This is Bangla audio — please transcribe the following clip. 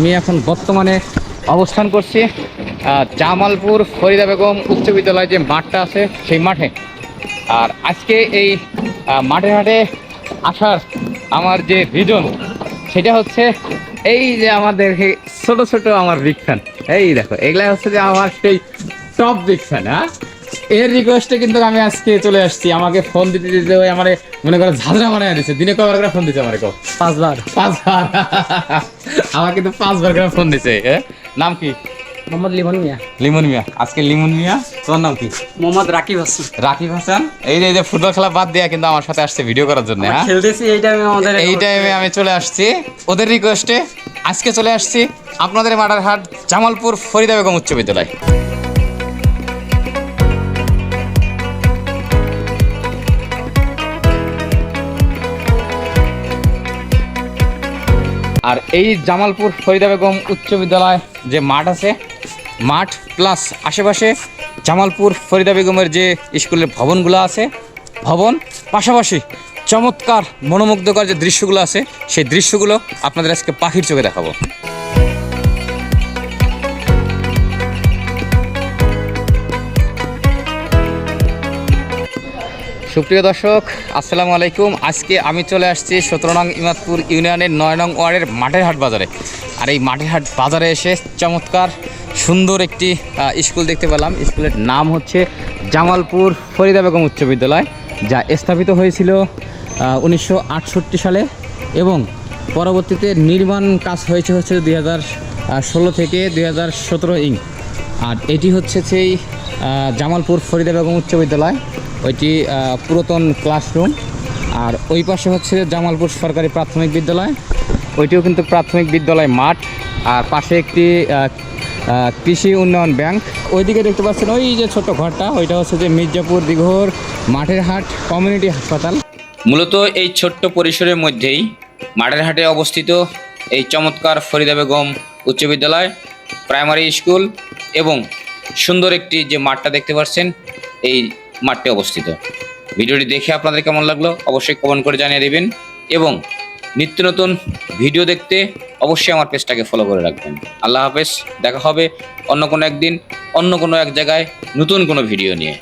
আমি এখন বর্তমানে অবস্থান করছি জামালপুর ফরিদা বেগম উচ্চ বিদ্যালয় যে মাঠটা আছে সেই মাঠে। আর আজকে এই মাঠে হাটে আসার আমার যে রিজন সেটা হচ্ছে এই যে আমাদের ছোট ছোট আমার বিজ্ঞান এই দেখো এগুলা হচ্ছে যে আমার সেই টপ বিজ্ঞান হ্যাঁ? এর রিকোয়েস্টে কিন্তু আমি আজকে চলে আসছি। আমাকে ফোন দিতে দিতে ওই আমার মনে করো ঝাঁঝরা বানায় দিচ্ছে দিনে কবার করে ফোন দিচ্ছে আমার কেউ পাঁচবার। পাঁচবার। আমার কিন্তু পাঁচবার করে ফোন দিছে? নাম কি? মোহাম্মদ লিমন মিয়া। লিমন মিয়া। আজকে লিমন মিয়া। তোমার নাম কি? মোহাম্মদ রাকিব হাসান। রাকিব হাসান? এই যে এই যে ফুটবল খেলা বাদ দেয়া কিন্তু আমার সাথে আসছে ভিডিও করার জন্য হ্যাঁ? খেলতেছি এই টাইমে আমাদের এই টাইমে আমি চলে আসছি। ওদের রিকোয়েস্টে আজকে চলে আসছি আপনাদের মাটারহাট জামালপুর ফরিদা বেগম উচ্চ বিদ্যালয়। আর এই জামালপুর ফরিদা বেগম উচ্চ বিদ্যালয় যে মাঠ আছে, মাঠ প্লাস আশেপাশে জামালপুর ফরিদা বেগমের যে স্কুলের ভবনগুলো আছে, ভবন, পাশাপাশি চমৎকার, মনোমুগ্ধকর যে দৃশ্যগুলো আছে, সেই দৃশ্যগুলো আপনাদের আজকে পাখির চোখে দেখাবো। সুপ্রিয় দর্শক, আসসালামু আলাইকুম। আজকে আমি চলে আসছি সতেরো নং ইমাদপুর ইউনিয়নের নয় নং ওয়ার্ডের মাঠের হাট বাজারে। আর এই মাঠের হাট বাজারে এসে চমৎকার সুন্দর একটি স্কুল দেখতে পেলাম। স্কুলের নাম হচ্ছে জামালপুর ফরিদা বেগম উচ্চ বিদ্যালয়, যা স্থাপিত হয়েছিল উনিশশো আটষট্টি সালে এবং পরবর্তীতে নির্মাণ কাজ হয়েছে হচ্ছে দুই ষোলো থেকে দুই হাজার সতেরো ইং। আর এটি হচ্ছে সেই জামালপুর ফরিদা বেগম উচ্চ বিদ্যালয়। ওইটি পুরাতন ক্লাসরুম আর ওই পাশে হচ্ছে জামালপুর সরকারি প্রাথমিক বিদ্যালয়। ওইটিও কিন্তু প্রাথমিক বিদ্যালয় মাঠ। আর পাশে একটি কৃষি উন্নয়ন ব্যাংক। ওইদিকে দেখতে পাচ্ছেন ওই যে ছোট ঘরটা, ওইটা হচ্ছে যে মির্জাপুর দিঘর মাঠের হাট কমিউনিটি হাসপাতাল। মূলত এই ছোট্ট পরিসরের মধ্যেই মাঠের হাটে অবস্থিত এই চমৎকার ফরিদা বেগম উচ্চ বিদ্যালয় প্রাইমারি স্কুল এবং সুন্দর একটি যে মাঠটা দেখতে পাচ্ছেন, এই মাঠটি অবস্থিত। ভিডিওটি দেখে আপনাদের কেমন লাগল অবশ্যই কমেন্ট করে জানিয়ে দেবেন এবং নিত্য নতুন ভিডিও দেখতে অবশ্যই আমার পেজটাকে ফলো করে রাখবেন। আল্লাহ হাফেজ, দেখা হবে অন্য কোনো একদিন, অন্য কোনো এক জায়গায় নতুন কোনো ভিডিও নিয়ে।